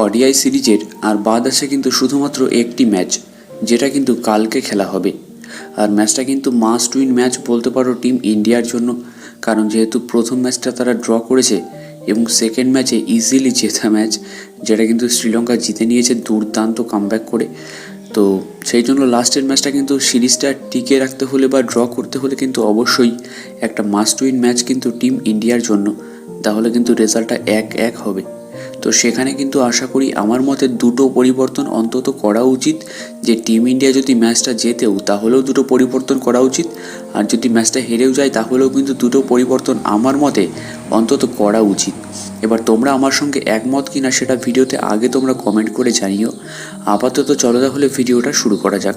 ODI সিরিজের আর বাদ আছে কিন্তু শুধুমাত্র একটি ম্যাচ, যেটা কিন্তু কালকে খেলা হবে। আর ম্যাচটা কিন্তু মাস্ট উইন ম্যাচ বলতে পারো টিম ইন্ডিয়ার জন্য, কারণ যেহেতু প্রথম ম্যাচটা তারা ড্র করেছে এবং সেকেন্ড ম্যাচে ইজিলি জেতা ম্যাচ, যেটা কিন্তু শ্রীলঙ্কা জিতে নিয়েছে দুর্দান্ত কামব্যাক করে। তো সেই জন্য লাস্টের ম্যাচটা কিন্তু সিরিজটা টিকে রাখতে হলে বা ড্র করতে হলে কিন্তু অবশ্যই একটা মাস্ট উইন ম্যাচ কিন্তু টিম ইন্ডিয়ার জন্য, তাহলে কিন্তু রেজাল্টটা এক এক হবে। তো সেখানে কিন্তু আশা করি আমার মতে দুটো পরিবর্তন অন্তত করা উচিত। যে টিম ইন্ডিয়া যদি ম্যাচটা জেতেও তাহলেও দুটো পরিবর্তন করা উচিত। আর যদি ম্যাচটা হেরেও যায় তাহলেও কিন্তু দুটো পরিবর্তন আমার মতে অন্তত করা উচিত। এবার তোমরা আমার সঙ্গে একমত কিনা সেটা ভিডিওতে আগে তোমরা কমেন্ট করে জানিও। আপাতত চলো তাহলে ভিডিওটা শুরু করা যাক।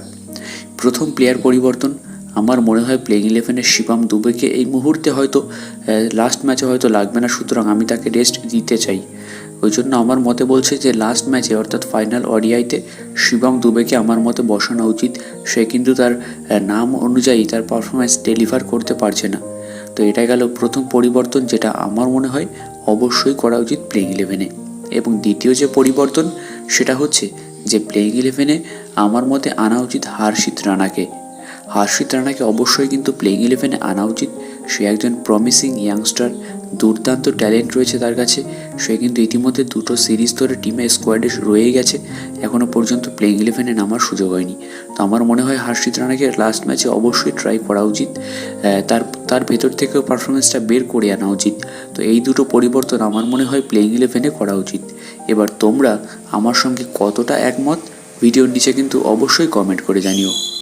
প্রথম প্লেয়ার পরিবর্তন। আমার মনে হয় প্লেইং ইলেভেনের শিবাম দুবেকে এই মুহূর্তে হয়তো লাস্ট ম্যাচে হয়তো লাগবে না। সুতরাং আমি তাকে রেস্ট দিতে চাই। ওই জন্য আমার মতে বলছে যে লাস্ট ম্যাচে অর্থাৎ ফাইনাল অডিআইতে শিবম দুবেকে আমার মতে বসানো উচিত। সে কিন্তু তার নাম অনুযায়ী তার পারফরমেন্স ডেলিভার করতে পারছে না। তো এটা গেল প্রথম পরিবর্তন যেটা আমার মনে হয় অবশ্যই করা উচিত প্লেইং ইলেভেনে এবং দ্বিতীয় যে পরিবর্তন, সেটা হচ্ছে যে প্লেইং ইলেভেনে আমার মতে আনা উচিত হার্ষিত রানাকে। হার্ষিত রানাকে অবশ্যই কিন্তু প্লেইং ইলেভেনে আনা উচিত। সে একজন প্রমিসিং ইয়াংস্টার দুর্দান্ত ট্যালেন্ট রয়েছে তার কাছে। সে কিন্তু ইতিমধ্যে দুটো সিরিজ ধরে টিমে স্কোয়াডে রয়ে গেছে। এখনও পর্যন্ত প্লেইং ইলেভেনে নামার সুযোগ হয়নি। তো আমার মনে হয় হার্ষিত রানাকে লাস্ট ম্যাচে অবশ্যই ট্রাই করা উচিত। তার তার ভেতর থেকেও পারফরমেন্সটা বের করে আনা উচিত। তো এই দুটো পরিবর্তন আমার মনে হয় প্লেইং ইলেভেনে করা উচিত। এবার তোমরা আমার সঙ্গে কতটা একমত ভিডিওর নিচে কিন্তু অবশ্যই কমেন্ট করে জানিও।